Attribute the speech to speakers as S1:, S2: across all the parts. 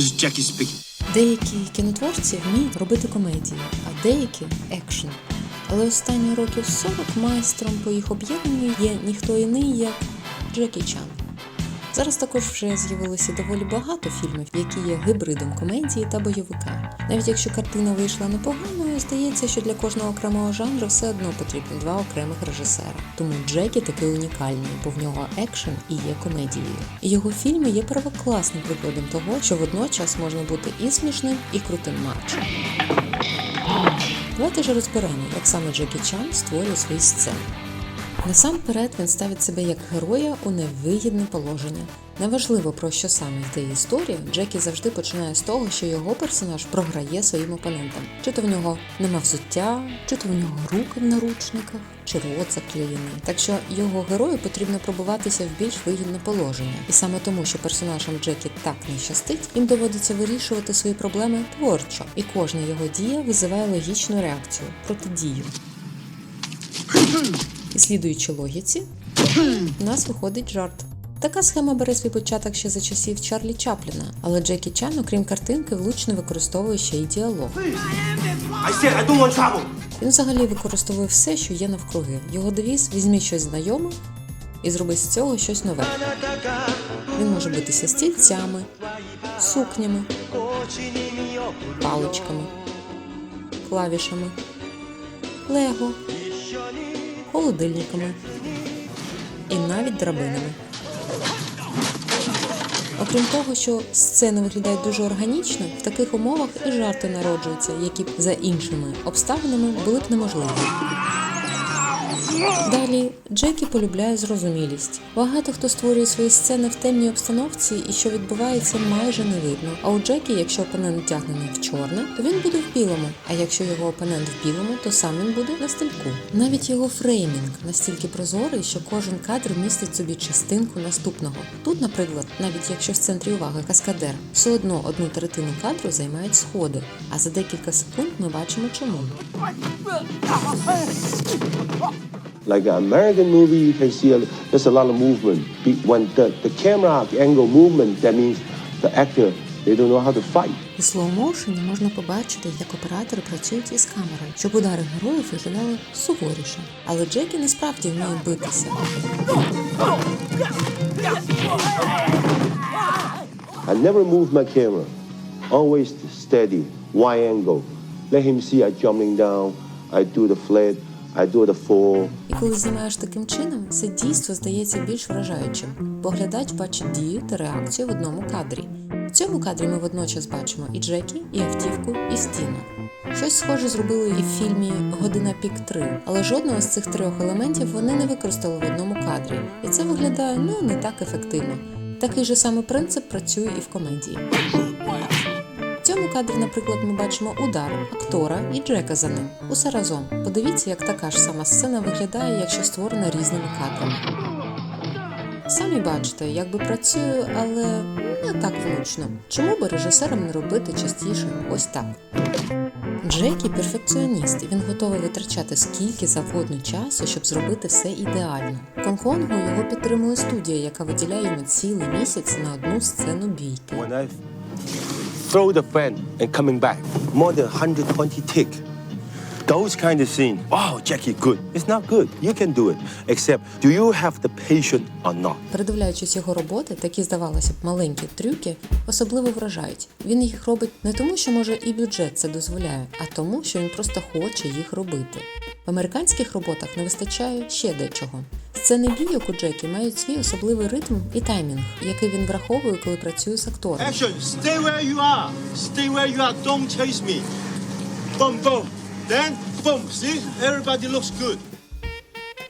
S1: Jackie speaking.
S2: Деякі кінотворці вміють робити комедії, а деякі екшн. Але останні років 40 майстром по їх об'єднанню є ніхто іний, як Джекі Чан. Зараз також вже з'явилося доволі багато фільмів, які є гибридом комедії та бойовика. Навіть якщо картина вийшла непоганою, здається, що для кожного окремого жанру все одно потрібно два окремих режисера. Тому Джекі такий унікальний, бо в нього екшен і є комедією. Його фільми є первокласним прикладом того, що водночас можна бути і смішним, і крутим матчем. Давайте ж розберемо, як саме Джекі Чан створює свої сцени. Насамперед він ставить себе як героя у невигідне положення. Неважливо про що саме йде історія, Джекі завжди починає з того, що його персонаж програє своїм опонентам. Чи то в нього нема взуття, чи то в нього руки в наручниках, чи рот заклеєний. Так що його герою потрібно пробуватися в більш вигідне положення. І саме тому, що персонажам Джекі так не щастить, їм доводиться вирішувати свої проблеми творчо, і кожна його дія визиває логічну реакцію протидію. І слідуючи логіці, у нас виходить жарт. Така схема бере свій початок ще за часів Чарлі Чапліна, але Джекі Чан, окрім картинки, влучно використовує ще й діалог. Він взагалі використовує все, що є навкруги. Його девіз візьми щось знайоме і зроби з цього щось нове. Він може битися стільцями, сукнями, паличками, клавішами, лего, холодильниками і навіть драбинами. Окрім того, що сцени виглядають дуже органічно, в таких умовах і жарти народжуються, які б за іншими обставинами були б неможливі. Далі Джекі полюбляє зрозумілість. Багато хто створює свої сцени в темній обстановці, і що відбувається, майже не видно. А у Джекі, якщо опонент вдягнений в чорне, то він буде в білому. А якщо його опонент в білому, то сам він буде на стильку. Навіть його фреймінг настільки прозорий, що кожен кадр містить собі частинку наступного. Тут, наприклад, навіть якщо в центрі уваги каскадер, все одно одну третину кадру займають сходи, а за декілька секунд ми бачимо чому.
S3: Like an American movie, you can see a, there's a lot of movement. Be- When the, the camera angle movement, that means the actor, they don't know how to fight.
S2: У слоумоушені можна побачити, як оператори працюють із камерою, щоб удари героїв виглядали суворіше. Але Джекі не справді вміє битися.
S3: I never move my camera. Always steady, wide angle. Let him see I jumping down. I do the flat. I do the fall.
S2: І коли знімаєш таким чином, це дійство здається більш вражаючим, бо глядач бачить дію та реакцію в одному кадрі. В цьому кадрі ми водночас бачимо і Джекі, і автівку, і стіну. Щось схоже зробили і в фільмі Година пік 3, але жодного з цих трьох елементів вони не використали в одному кадрі, і це виглядає ну не так ефективно. Такий же самий принцип працює і в комедії. Кадрі, наприклад, ми бачимо удар актора і Джека за ним. Усе разом. Подивіться, як така ж сама сцена виглядає, якщо створена різними кадрами. Самі бачите, якби працюю, але не так влучно. Чому би режисерам не робити частіше ось так? Джекі перфекціоніст, і він готовий витрачати скільки завгодно часу, щоб зробити все ідеально. В Гонконгу його підтримує студія, яка виділяє йому цілий місяць на одну сцену бійки.
S3: Throw the fan and coming back, more than 120 tick. Those kind of scene. Wow, Jackie, good. It's not good. You can do it. Except, do you have the patience or not?
S2: Передивляючись його роботи, такі, здавалося б, маленькі трюки особливо вражають. Він їх робить не тому, що може і бюджет це дозволяє, а тому, що він просто хоче їх робити. В американських роботах не вистачає ще дечого. Сцени бійок у Джекі мають свій особливий ритм і таймінг, який він враховує, коли працює з актором.
S1: Action. Stay where you are. Stay where you are. Don't chase me. Boom, boom. Then, boom. See? Everybody looks good.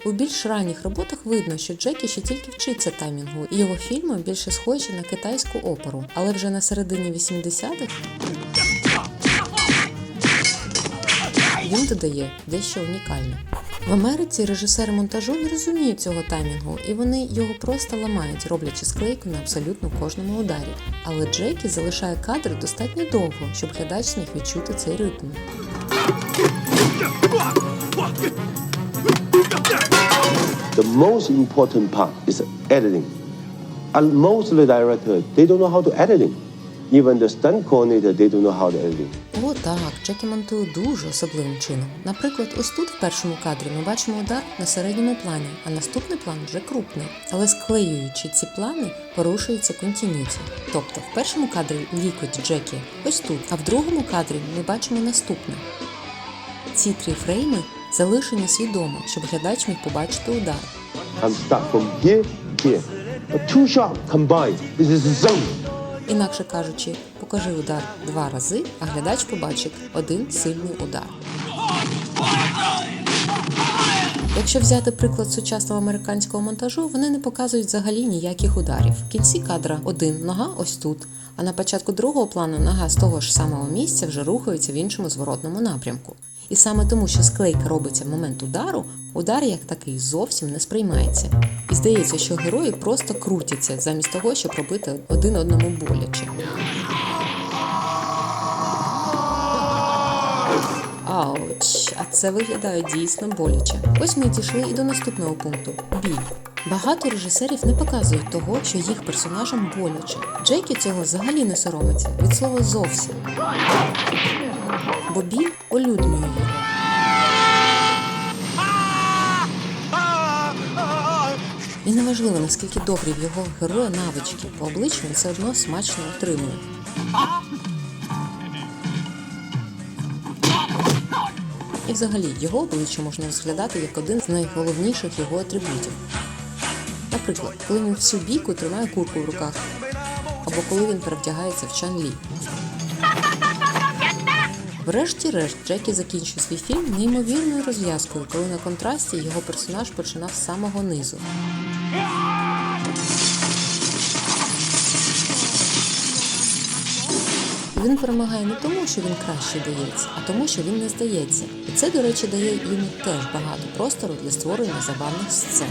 S2: У більш ранніх роботах видно, що Джекі ще тільки вчиться таймінгу, і його фільми більше схожі на китайську оперу. Але вже на середині 80-х він додає дещо унікальне. В Америці режисери монтажу не розуміють цього таймінгу, і вони його просто ламають, роблячи склейку на абсолютно кожному ударі. Але Джекі залишає кадр достатньо довго, щоб глядач зміг відчути цей ритм.
S3: The most important part is editing. And most of the directors, they don't know how to editing. Even the stunt coordinator, they don't know how to edit.
S2: О, так, Джекі монтує дуже особливим чином. Наприклад, ось тут в першому кадрі ми бачимо удар на середньому плані, а наступний план вже крупний. Але склеюючи ці плани, порушується континюті. Тобто в першому кадрі лікоть Джекі ось тут, а в другому кадрі ми бачимо наступне. Ці три фрейми залишені свідомо, щоб глядач міг побачити удар.
S3: Two shot combined. This is zone.
S2: Інакше кажучи, покажи удар два рази, а глядач побачить один сильний удар. Якщо взяти приклад сучасного американського монтажу, вони не показують взагалі ніяких ударів. В кінці кадра один нога ось тут, а на початку другого плану нога з того ж самого місця вже рухається в іншому зворотному напрямку. І саме тому, що склейка робиться в момент удару, удар як такий зовсім не сприймається. І здається, що герої просто крутяться замість того, щоб робити один одному боляче. Ауч, а це виглядає дійсно боляче. Ось ми дійшли і до наступного пункту біль. Багато режисерів не показують того, що їх персонажам боляче. Джейкі цього взагалі не соромиться від слова зовсім. Бо біль олюднює неважливо, наскільки добрі в його героя навички, по обличчю він все одно смачно отримує. І взагалі його обличчя можна розглядати як один з найголовніших його атрибутів. Наприклад, коли він всю бійку тримає курку в руках, або коли він перевдягається в Чан Лі. Врешті-решт Джекі закінчує свій фільм неймовірною розв'язкою, коли на контрасті його персонаж починав з самого низу. Він перемагає не тому, що він кращий боєць, а тому, що він не здається. І це, до речі, дає йому теж багато простору для створення забавних сцен.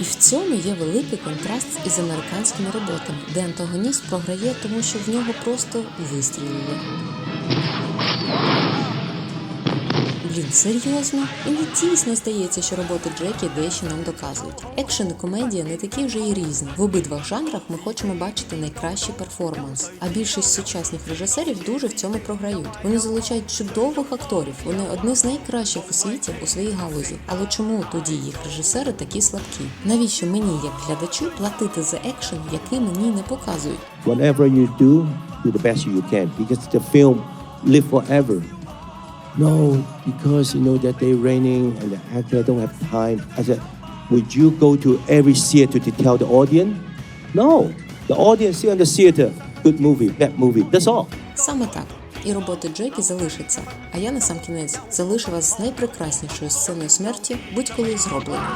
S2: І в цьому є великий контраст із американськими роботами, де антагоніст програє, тому що в нього просто вистрілили. Блін, серйозно? Мені дійсно здається, що роботи Джекі дещо нам доказують. Екшен і комедія не такі вже і різні. В обидвох жанрах ми хочемо бачити найкращий перформанс. А більшість сучасних режисерів дуже в цьому програють. Вони залучають чудових акторів. Вони одні з найкращих у світі у своїй галузі. Але чому тоді їх режисери такі слабкі? Навіщо мені, як глядачу, платити за екшен, який мені не показують?
S4: whatever you do, do the best you can because the film live forever. No, because you know that they're raining and the actor don't have time. I said, would you go to every theater to tell the audience? No, the audience see on the theater, good movie, bad movie. That's all.
S2: Саме так. І роботи Джекі залишаться. А я на сам кінець залишу вас з найпрекраснішою сценою смерті будь-коли зробленою.